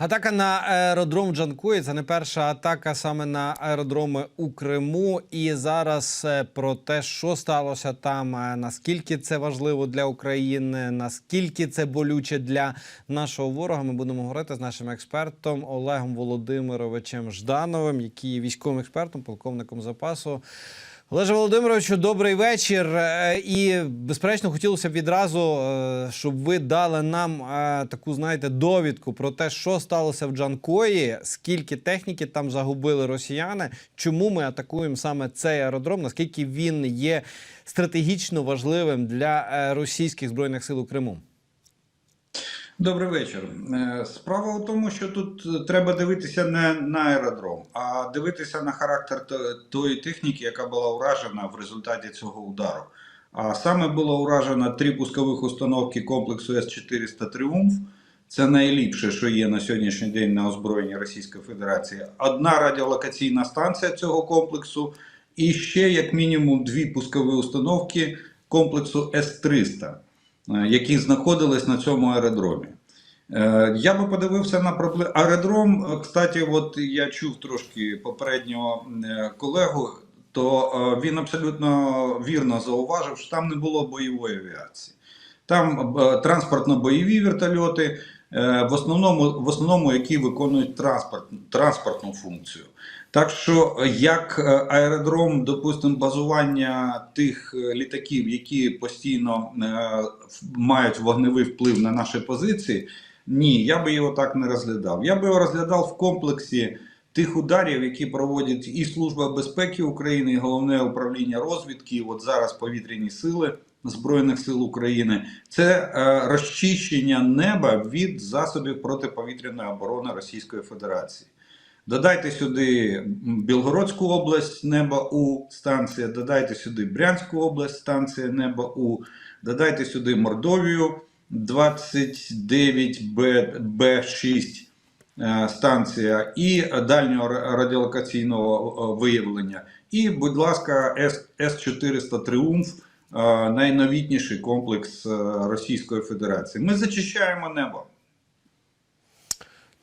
Атака на аеродром Джанкої це не перша атака саме на аеродроми у Криму. І зараз е, про те, що сталося там, е, наскільки це важливо для України, наскільки це болюче для нашого ворога. Ми будемо говорити з нашим експертом Олегом Володимировичем Ждановим, який є військовим експертом, полковником запасу. Олеже Володимировичу, добрий вечір. Е, І безперечно, хотілося б відразу, е, щоб ви дали нам е, таку, знаєте, довідку про те, що сталося в Джанкої, скільки техніки там загубили росіяни, чому ми атакуємо саме цей аеродром, наскільки він є стратегічно важливим для російських збройних сил у Криму. Добрий вечір. Е, Справа у тому, що тут е, треба дивитися не на аеродром, а дивитися на характер то- тої техніки, яка була уражена в результаті цього удару. А саме було уражено три пускових установки комплексу С-400 Тріумф. Це найліпше, що є на сьогоднішній день на озброєнні Російської Федерації. Одна радіолокаційна станція цього комплексу, і ще як мінімум дві пускові установки комплексу С-300 е, які знаходились на цьому аеродромі. Е, Я би подивився на проблему. Аеродром, е, кстати, от я чув трошки попереднього е, колегу, то е, він абсолютно вірно зауважив, що там не було бойової авіації. Там е, транспортно-бойові вертольоти, е, в основному, в основному які виконують транспорт, транспортну функцію. Так що, як е, аеродром, допустимо, базування тих е, літаків, які постійно е, мають вогневий вплив на наші позиції, ні, я би його так не розглядав. Я би його розглядав в комплексі тих ударів, які проводять і Служба безпеки України, і головне управління розвідки, і от зараз повітряні сили Збройних сил України. Це е, розчищення неба від засобів протиповітряної оборони Російської Федерації. Додайте сюди Білгородську область неба У станція, додайте сюди Брянську область станція неба У, додайте сюди Мордовію 29Б6 е, станція і дальнього радіолокаційного е, виявлення. І, будь ласка, С- С-400 Тріумф, е, найновітніший комплекс Російської Федерації. Ми зачищаємо небо.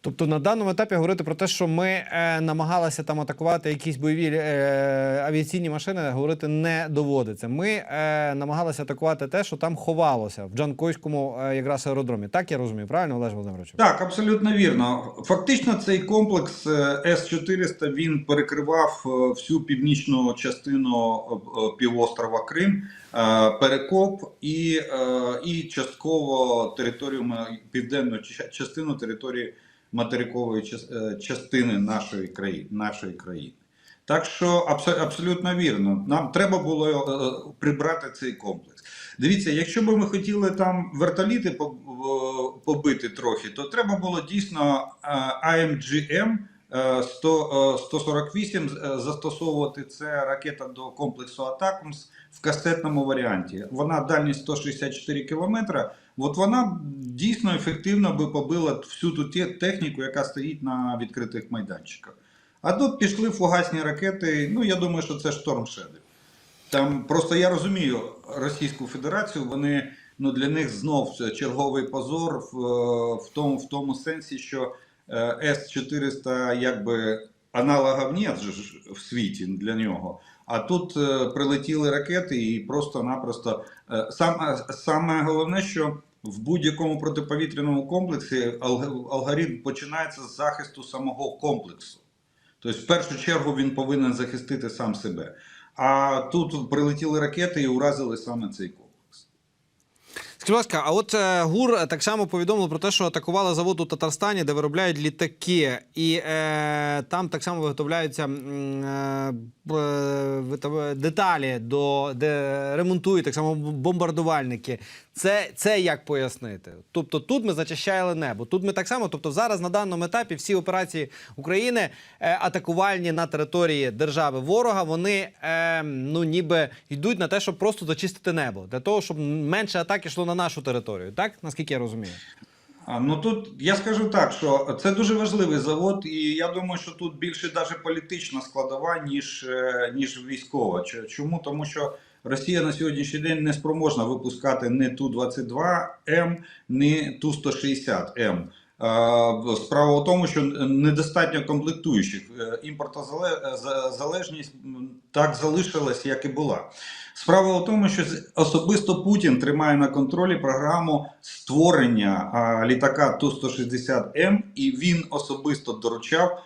Тобто на даному етапі говорити про те, що ми е, намагалися там атакувати якісь бойові е, авіаційні машини, говорити не доводиться. Ми е, намагалися атакувати те, що там ховалося в Джанкойському е, якраз аеродромі. Так я розумію, правильно, Олеж Володимирович? Так, абсолютно вірно. Фактично, цей комплекс е, С-400 він перекривав е, всю північну частину е, півострова Крим, Перекоп і, і частково територію південну частину території материкової е, частини нашої країни. Нашої країни. Так що абсо- абсолютно вірно. Нам треба було е, прибрати цей комплекс. Дивіться, якщо б ми хотіли там вертоліти побити трохи, то треба було дійсно е, AMGM е, 100, е, 148 е, застосовувати. Це ракета до комплексу Атакмс в касетному варіанті. Вона дальність 164 кілометра. От вона дійсно ефективно би побила всю ту техніку, яка стоїть на відкритих майданчиках. А тут пішли фугасні ракети. Ну я думаю, що це Shadow. Там просто я розумію Російську Федерацію. Вони ну для них знов черговий позор в, е, в тому, в тому сенсі, що е, С-400 якби аналогів нет в світі для нього. А тут е, прилетіли ракети і просто-напросто саме, саме головне, що в будь-якому протиповітряному комплексі алгоритм починається з захисту самого комплексу. Тобто, в першу чергу він повинен захистити сам себе. А тут прилетіли ракети і уразили саме цей комплекс. Скажіть, будь ласка, а от е, ГУР так само повідомило про те, що атакували завод у Татарстані, де виробляють літаки, і е, там так само виготовляються м, е, деталі, до, де ремонтують так само бомбардувальники. Це, це як пояснити? Тобто тут ми зачищали небо. Тут ми так само, тобто зараз на даному етапі всі операції України е, атакувальні на території держави ворога, вони е, ну ніби йдуть на те, щоб просто зачистити небо, для того, щоб менше атак йшло на нашу територію. Так наскільки я розумію? Ну тут я скажу так, що це дуже важливий завод, і я думаю, що тут більше навіть політична складова, ніж, е, ніж військова. Чому? Тому що Росія на сьогоднішній день не спроможна випускати не Ту-22М, не Ту-160М. Е, Справа в тому, що недостатньо комплектуючих. Е, Імпортозалежність так залишилась, як і була. Справа в тому, що особисто Путін тримає на контролі програму створення літака Ту-160М, і він особисто доручав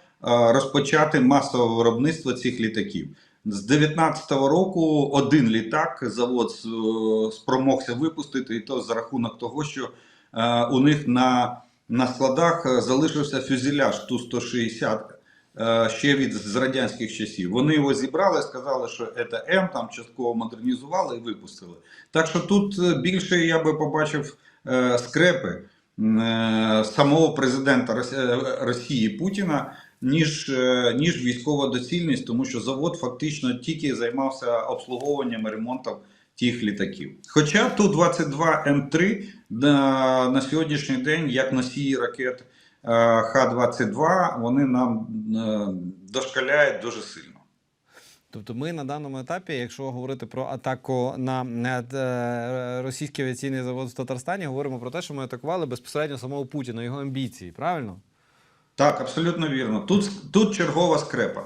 розпочати масове виробництво цих літаків. З 19-го року один літак завод е, спромогся випустити, і то за рахунок того, що е, у них на, на складах е, залишився фюзеляж Ту-160 е, ще від з радянських часів. Вони його зібрали, сказали, що це М, там частково модернізували і випустили. Так що тут більше я би побачив скрепи самого президента Росії Путіна, ніж, е, ніж військова доцільність, тому що завод фактично тільки займався обслуговуванням і ремонтом тих літаків. Хоча Ту-22М3 на, на сьогоднішній день, як носії ракет е, Х-22, вони нам е, дошкаляють дуже сильно. Тобто, ми на даному етапі, якщо говорити про атаку на е, е, російський авіаційний завод в Татарстані, говоримо про те, що ми атакували безпосередньо самого Путіна, його амбіції, правильно? Так, абсолютно вірно. Тут, тут чергова скрепа.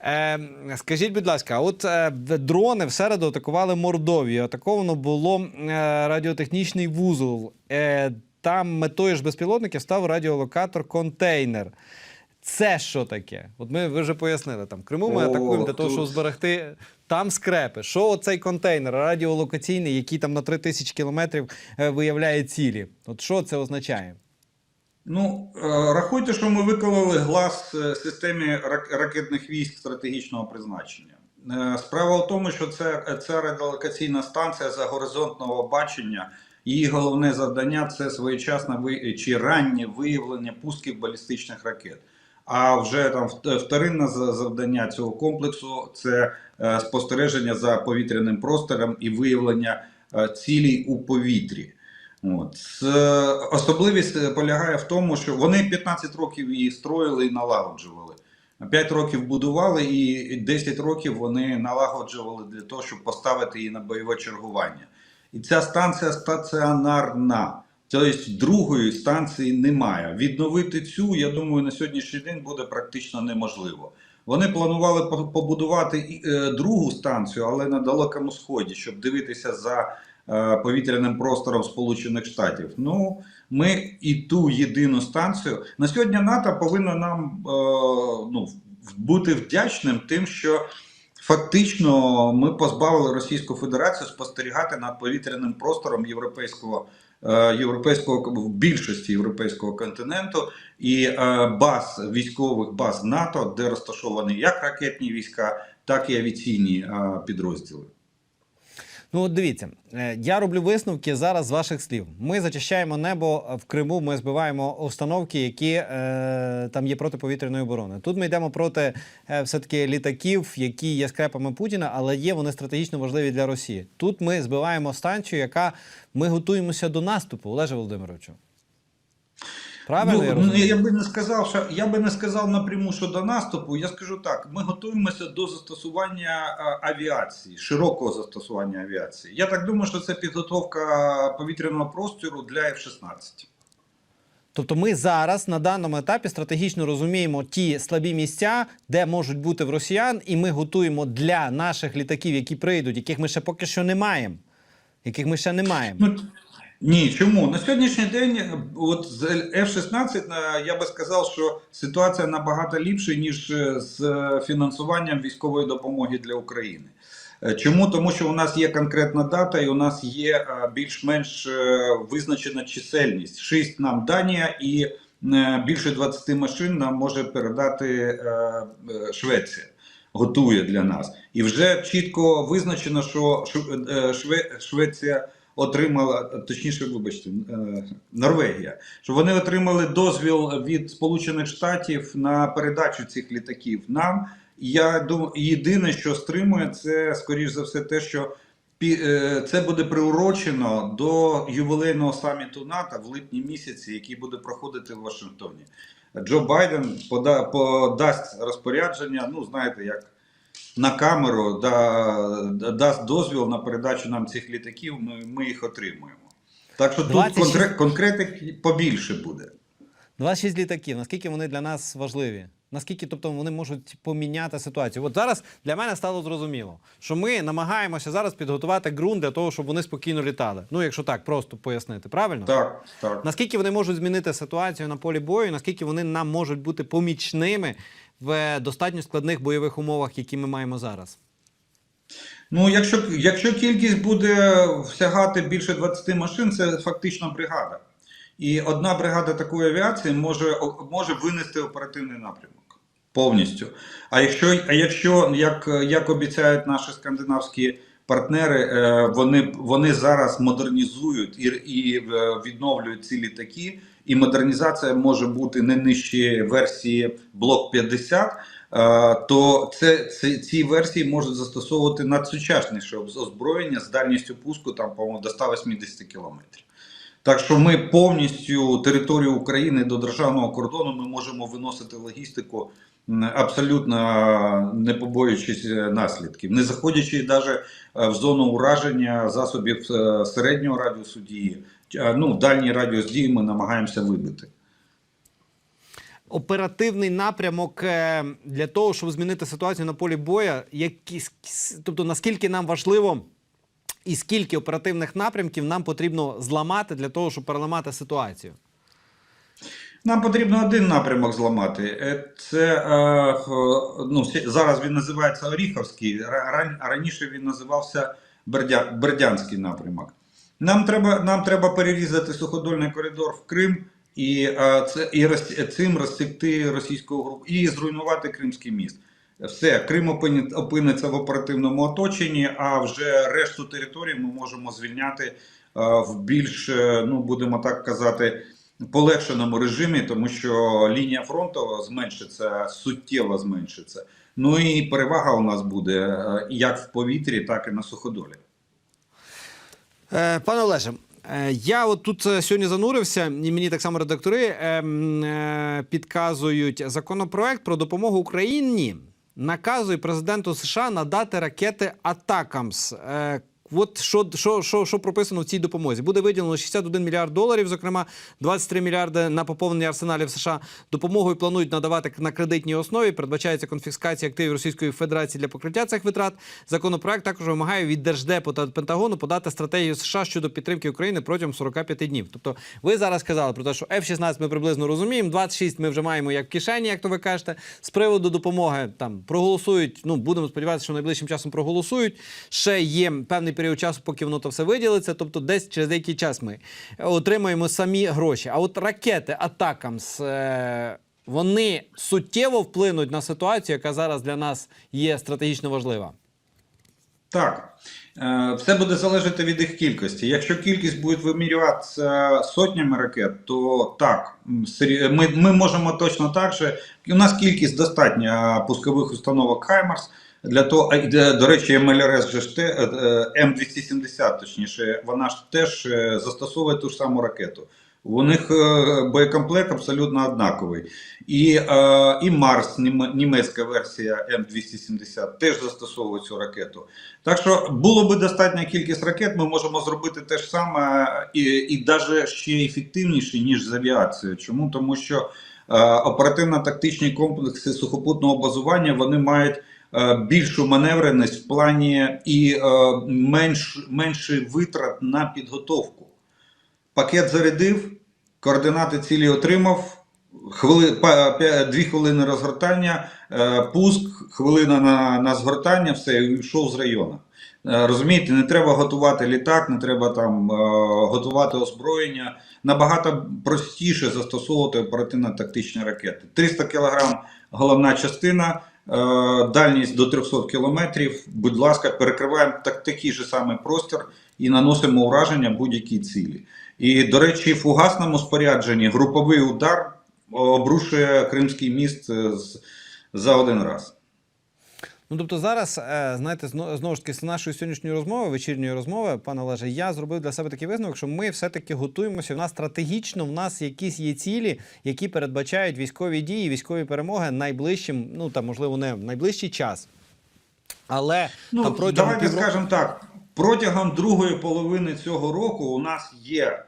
Е, скажіть, будь ласка, от е, дрони в середу атакували Мордовію. Атаковано було е, радіотехнічний вузол. Е, там метою ж безпілотників став радіолокатор контейнер. Це що таке? От ми ви вже пояснили там. в Криму ми О, атакуємо для того, щоб зберегти там скрепи. Що оцей контейнер радіолокаційний, який там на 3000 кілометрів е, виявляє цілі? От що це означає? Ну, е, рахуйте, що ми викололи глаз е, системі рак- ракетних військ стратегічного призначення. Е, Справа в тому, що це, це радіолокаційна станція за горизонтного бачення. Її головне завдання це своєчасне чи раннє виявлення пусків балістичних ракет. А вже там вторинне за- завдання цього комплексу це спостереження за повітряним простором і виявлення цілей у повітрі. От. Особливість е, полягає в тому, що вони 15 років її строїли і налагоджували. 5 років будували і 10 років вони налагоджували для того, щоб поставити її на бойове чергування. І ця станція стаціонарна. Тобто другої станції немає. Відновити цю, я думаю, на сьогоднішній день буде практично неможливо. Вони планували побудувати е, другу станцію, але на далекому сході, щоб дивитися за е, повітряним простором Сполучених Штатів. Ну, ми і ту єдину станцію на сьогодні НАТО повинно нам е, ну, бути вдячним тим, що фактично ми позбавили Російську Федерацію спостерігати над повітряним простором європейського. е, Європейського більшості європейського континенту і е, баз військових баз НАТО, де розташовані як ракетні війська, так і авіаційні е, підрозділи. Ну, от дивіться, е, я роблю висновки зараз з ваших слів. Ми зачищаємо небо в Криму. Ми збиваємо установки, які е, там є протиповітряної оборони. Тут ми йдемо проти е, все-таки літаків, які є скрепами Путіна, але є вони стратегічно важливі для Росії. Тут ми збиваємо станцію, яка ми готуємося до наступу, Олеже Володимировичу. Правильно я ну, розумію? я би не сказав, що я би не сказав напряму, що до наступу. Я скажу так: ми готуємося до застосування авіації, широкого застосування авіації. Я так думаю, що це підготовка повітряного простору для F-16. Тобто ми зараз на даному етапі стратегічно розуміємо ті слабі місця, де можуть бути в росіян, і ми готуємо для наших літаків, які прийдуть, яких ми ще поки що не маємо. Яких ми ще не маємо. Ні, чому? На сьогоднішній день, от з F-16, е, я би сказав, що ситуація набагато ліпша, ніж е, з фінансуванням військової допомоги для України. Е, Чому? Тому що у нас є конкретна дата, і у нас є е, більш-менш е, визначена чисельність. Шість нам Данія і е, більше 20 машин нам може передати е, е, Швеція. Готує для нас. І вже чітко визначено, що Шв- е, Шве- Швеція отримала, точніше, вибачте, е, Норвегія, що вони отримали дозвіл від Сполучених Штатів на передачу цих літаків нам. Я думаю, єдине, що стримує, це скоріш за все те, що е, це буде приурочено до ювілейного саміту НАТО в липні місяці, який буде проходити в Вашингтоні. Джо Байден пода, подасть розпорядження, ну знаєте, як на камеру да, да- дасть дозвіл на передачу нам цих літаків. Ми, ми їх отримуємо. Так що тут 26 конкре- конкретик побільше буде. 26 літаків. Наскільки вони для нас важливі? Наскільки, тобто, вони можуть поміняти ситуацію? От зараз для мене стало зрозуміло, що ми намагаємося зараз підготувати ґрунт для того, щоб вони спокійно літали. Ну, якщо так, просто пояснити, правильно? Так, так. Наскільки вони можуть змінити ситуацію на полі бою, наскільки вони нам можуть бути помічними в достатньо складних бойових умовах, які ми маємо зараз? Ну, якщо, якщо кількість буде всягати більше 20 машин, це фактично бригада. І одна бригада такої авіації може, може винести оперативний напрямок повністю. А якщо, а якщо як, як обіцяють наші скандинавські партнери, е, вони, вони зараз модернізують і, і е, відновлюють ці літаки, і модернізація може бути не нижче версії Блок 50, е, то це, це, ці версії можуть застосовувати надсучасніше озброєння з дальністю пуску там, по-моєму, до 180 кілометрів. Так що ми повністю територію України до державного кордону ми можемо виносити логістику абсолютно не побоюючись е, наслідків, не заходячи навіть в зону ураження засобів е, середнього радіусу дії. Ну, дальній радіус дії ми намагаємося вибити. Оперативний напрямок е, для того, щоб змінити ситуацію на полі боя, які, тобто наскільки нам важливо і скільки оперативних напрямків нам потрібно зламати для того, щоб переламати ситуацію? Нам потрібно один напрямок зламати. Е, Це е, ну, зараз він називається Оріховський, раніше він називався Бердянський напрямок. Нам треба, нам треба перерізати суходольний коридор в Крим і, це, і цим розсікти російську групу і зруйнувати Кримський міст. Все, Крим опиниться в оперативному оточенні, а вже решту території ми можемо звільняти в більш, е, ну будемо так казати, полегшеному режимі, тому що лінія фронту зменшиться, суттєво зменшиться. Ну і перевага у нас буде е, як в повітрі, так і на суходолі. Е, пане Олеже, е, я от тут е, сьогодні занурився, і мені так само редактори е, м, е, підказують законопроект про допомогу Україні. Наказує президенту США надати ракети Атакамс. От що, що, що, що прописано в цій допомозі? Буде виділено 61 мільярд доларів, зокрема 23 мільярди на поповнення арсеналів США. Допомогою планують надавати на кредитній основі. Передбачається конфіскація активів Російської Федерації для покриття цих витрат. Законопроект також вимагає від Держдепу та Пентагону подати стратегію США щодо підтримки України протягом 45 днів. Тобто, ви зараз сказали про те, що F-16 ми приблизно розуміємо, 26 ми вже маємо як в кишені, як то ви кажете. З приводу допомоги там проголосують. Ну будемо сподіватися, що найближчим часом проголосують. Ще є певний період часу, поки воно то все виділиться. Тобто, десь через деякий час ми отримаємо самі гроші. А от ракети Атакамс. Е- вони суттєво вплинуть на ситуацію, яка зараз для нас є стратегічно важлива. Так, все буде залежати від їх кількості. Якщо кількість буде вимірюватися сотнями ракет, то так, ми, ми можемо точно так же. У нас кількість достатня пускових установок Хаймарс. Для того, до речі, МЛРС е, е, М270, точніше, вона ж теж е, застосовує ту ж саму ракету. У них е, боєкомплект абсолютно однаковий. І, е, і Марс, німецька версія М270, теж застосовує цю ракету. Так що було би достатня кількість ракет, ми можемо зробити те ж саме і, і навіть ще ефективніше, ніж з авіацією. Чому? Тому що е, оперативно-тактичні комплекси сухопутного базування вони мають більшу маневреність в плані і менш, менший витрат на підготовку. Пакет зарядив, координати цілі отримав, хвили, па- п'я- дві хвилини розгортання, е, пуск, хвилина на, на згортання, все, і йшов з району. Е, Розумієте, не треба готувати літак, не треба там е, готувати озброєння. Набагато простіше застосовувати оперативно-тактичні ракети. 300 кг головна частина, дальність до 300 км. Будь ласка, перекриваємо так, такий же самий простір і наносимо ураження будь-якій цілі. І, до речі, в фугасному спорядженні груповий удар обрушує Кримський міст е, за один раз. Ну тобто зараз, е, знаєте, знову ж таки, з нашої сьогоднішньої розмови, вечірньої розмови, пане Олеже, я зробив для себе такий висновок, що ми все-таки готуємося. В нас стратегічно, в нас якісь є цілі, які передбачають військові дії, військові перемоги найближчим, ну там можливо не в найближчий час. Але Ну, там протягом давайте півроку... скажемо так. Протягом другої половини цього року у нас є е,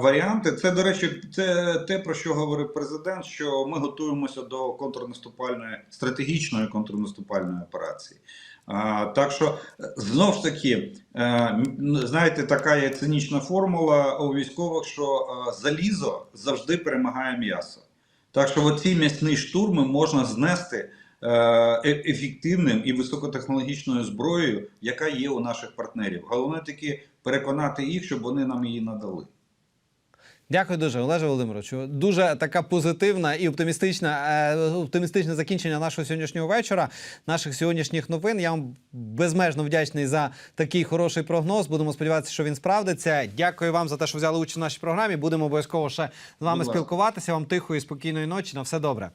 варіанти. Це, до речі, це те, про що говорив президент, що ми готуємося до контрнаступальної стратегічної контрнаступальної операції. А, так що е, знов ж таки, е, знаєте, така є цинічна формула у військових, що е, залізо завжди перемагає м'ясо. Так що оці м'ясні штурми можна знести е, е- ефективним і високотехнологічною зброєю, яка є у наших партнерів. Головне таки переконати їх, щоб вони нам її надали. Дякую дуже, Олеже Володимировичу. Дуже така позитивна і оптимістична, е, оптимістичне закінчення нашого сьогоднішнього вечора, наших сьогоднішніх новин. Я вам безмежно вдячний за такий хороший прогноз. Будемо сподіватися, що він справдиться. Дякую вам за те, що взяли участь в нашій програмі. Будемо обов'язково ще з вами Будь спілкуватися. Вам тихої, спокійної ночі. На все добре.